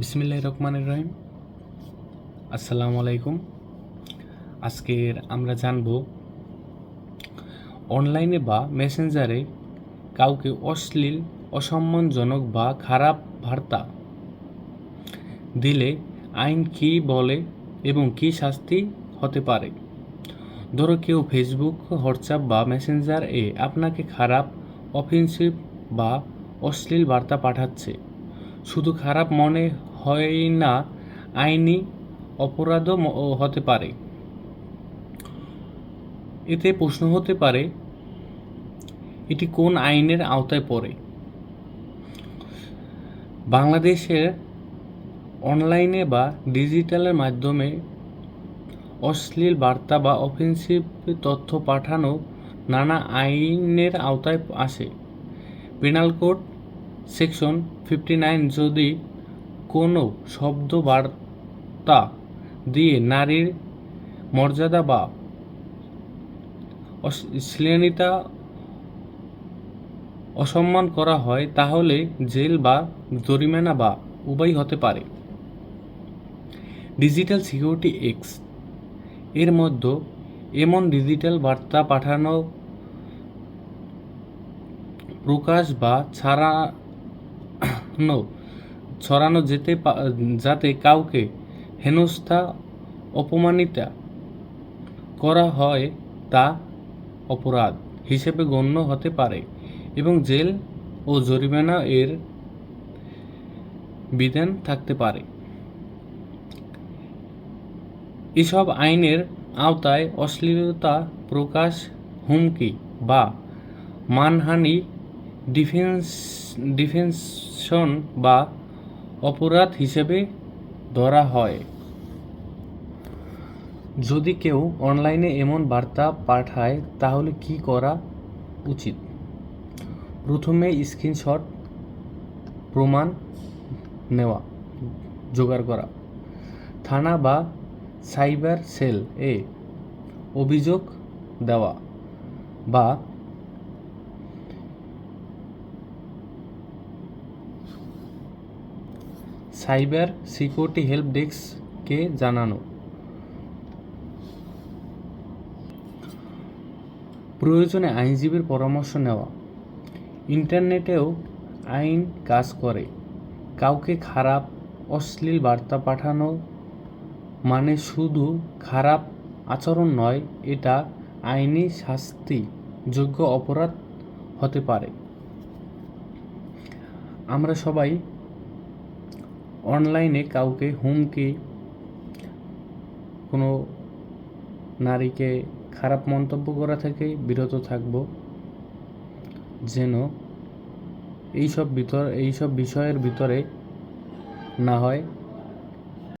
বিসমিল্লাহ রহমান রহিম। আসসালামু আলাইকুম। আজকের আমরা জানব, অনলাইনে বা মেসেঞ্জারে কাউকে অশ্লীল, অসম্মানজনক বা খারাপ বার্তা দিলে আইন কী বলে এবং কী শাস্তি হতে পারে? ধরো কেউ ফেসবুক হোয়াটসঅ্যাপ বা মেসেঞ্জার এ আপনাকে খারাপ অফেন্সিভ বা অশ্লীল বার্তা পাঠাচ্ছে। শুধু খারাপ মনে হয় না, আইনি অপরাধও হতে পারে। এতে প্রশ্ন হতে পারে, এটি কোন আইনের আওতায় পড়ে? বাংলাদেশের অনলাইনে বা ডিজিটালের মাধ্যমে অশ্লীল বার্তা বা অফেন্সিভ তথ্য পাঠানো নানা আইনের আওতায় আসে। Penal code section fifty nine যদি কোনো শব্দ বার্তা দিয়ে নারীর মর্যাদা বা অশ- অসম্মান করা হয়, তাহলে জেল বা জরিমানা বা উভয় হতে পারে। ডিজিটাল সিকিউরিটি এক্সের মধ্যে এমন ডিজিটাল বার্তা পাঠানো প্রকাশ বা ছাড়ানো ছড়ানো যেতে যাতে কাউকে হেনস্থা, অপমানিতা করা হয় তা অপরাধ হিসেবে গণ্য হতে পারে এবং জেল ও জরিমানা এর বিধান থাকতে পারে। এসব আইনের আওতায় অশ্লীলতা প্রকাশ, হুমকি বা মানহানি ডিফেন্স ডিফেন্সন বা অপরাধ হিসেবে ধরা হয়। যদি কেউ অনলাইনে এমন বার্তা পাঠায়, তাহলে কি করা উচিত? প্রথমে স্ক্রিনশট, প্রমাণ নেওয়া, জোগাড় করা। থানা বা সাইবার সেল এ অভিযোগ দেওয়া বা সাইবার সিকিউরিটি হেল্প ডেস্ককে জানানো। প্রয়োজনে আইনজীবীর পরামর্শ নেওয়া। ইন্টারনেটেও আইন কাজ করে। কাউকে খারাপ, অশ্লীল বার্তা পাঠানো মানে শুধু খারাপ আচরণ নয়, এটা আইনি শাস্তি যোগ্য অপরাধ হতে পারে। আমরা সবাই অনলাইনে কাউকে হুমকি, কোনো নারীকে খারাপ মন্তব্য করা থেকে বিরত থাকব, যেন এইসব ভিতর, এইসব বিষয়ের ভিতরে না হয়।